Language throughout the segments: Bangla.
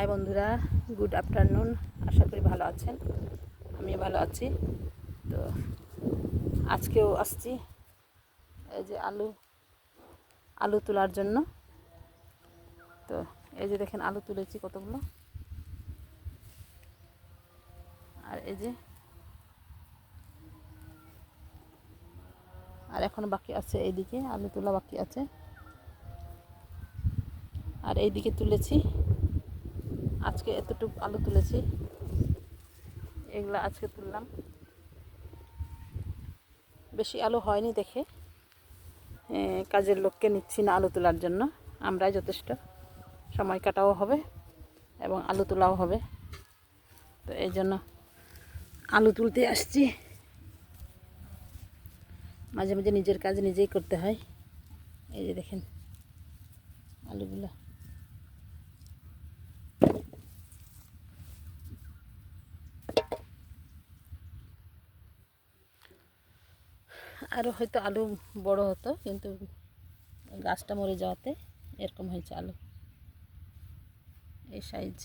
হাই বন্ধুরা, গুড আফটারনুন। আশা করি ভালো আছেন। আমি ভালো আছি। তো আজকেও আসছি এই যে আলু আলু তোলার জন্য। তো এই যে দেখেন আলু তুলেছি কতগুলো। আর এই যে, আর এখন বাকি আছে এইদিকে, আলু তোলা বাকি আছে। আর এইদিকে তুলেছি আজকে এতটুকু আলু তুলেছি। এগুলো আজকে তুললাম। বেশি আলু হয়নি দেখে। কাজের লোককে নিচ্ছি না আলু তোলার জন্য। আমরাই যথেষ্ট। সময় কাটাও হবে এবং আলু তোলাও হবে। তো এই জন্য আলু তুলতে আসছি। মাঝে মাঝে নিজের কাজ নিজেই করতে হয়। এই যে দেখেন আলুগুলো। আরও হয়তো আলু বড় হতো, কিন্তু গাছটা মরে যাওয়াতে এরকম হয়েছে আলু। এই সাইজ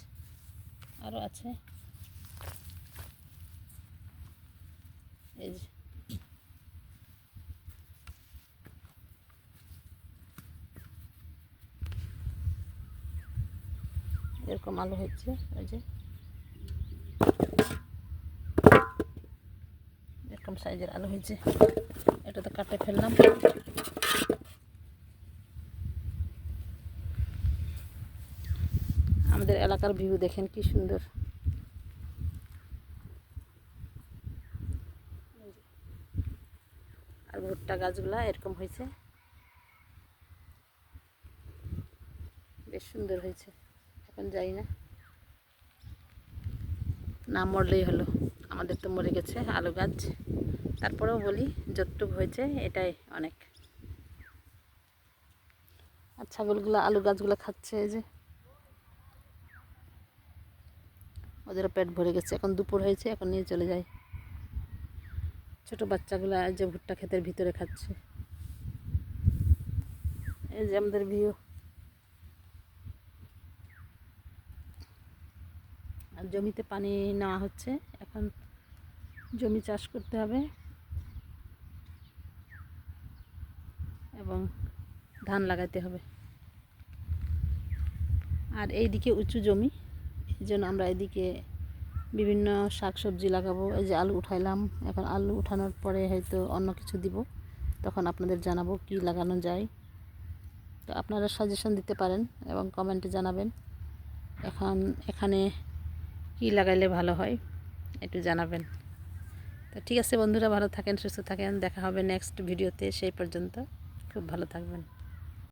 আরও আছে। এই যে। এরকম আলু হচ্ছে ওই যে। এরকম সাইজের আলু হয়েছে। এটা তো কাটে ফেললাম। আমাদের এলাকার ভিউ দেখেন কি সুন্দর। আর ভুট্টা গাছগুলা এরকম হয়েছে। বেশ সুন্দর হয়েছে। এখন যাই না। না মরলেই হলো। আমাদের তো মরে গেছে আলু গাছ। তারপরেও বলি, যতটুকু হয়েছে এটাই অনেক। আর ছাগলগুলো, আলু গাছগুলো খাচ্ছে এই যে। ওদেরও পেট ভরে গেছে। এখন দুপুর হয়েছে, এখন নিয়ে চলে যায় ছোট বাচ্চাগুলো যে ভুট্টা ক্ষেতের ভিতরে খাচ্ছে। এই যে আমাদের ভিউ। জমিতে পানি নেওয়া হচ্ছে, এখন জমি চাষ করতে হবে। এবং ধান লাগাইতে হবে। আর এইদিকে উঁচু জমি, এই জন্য আমরা এদিকে বিভিন্ন শাক সবজি লাগাবো। এই যে আলু উঠাইলাম, এখন আলু উঠানোর পরে হয়তো অন্য কিছু দিব। তখন আপনাদের জানাব কি লাগানো যায়। তো আপনারা সাজেশন দিতে পারেন এবং কমেন্টে জানাবেন। এখন এখানে কি লাগাইলে ভালো হয়, একটু জানাবেন। তো ঠিক আছে বন্ধুরা, ভালো থাকেন, সুস্থ থাকেন, দেখা হবে নেক্সট ভিডিওতে সেই পর্যন্ত। খুব ভালো থাকবেন।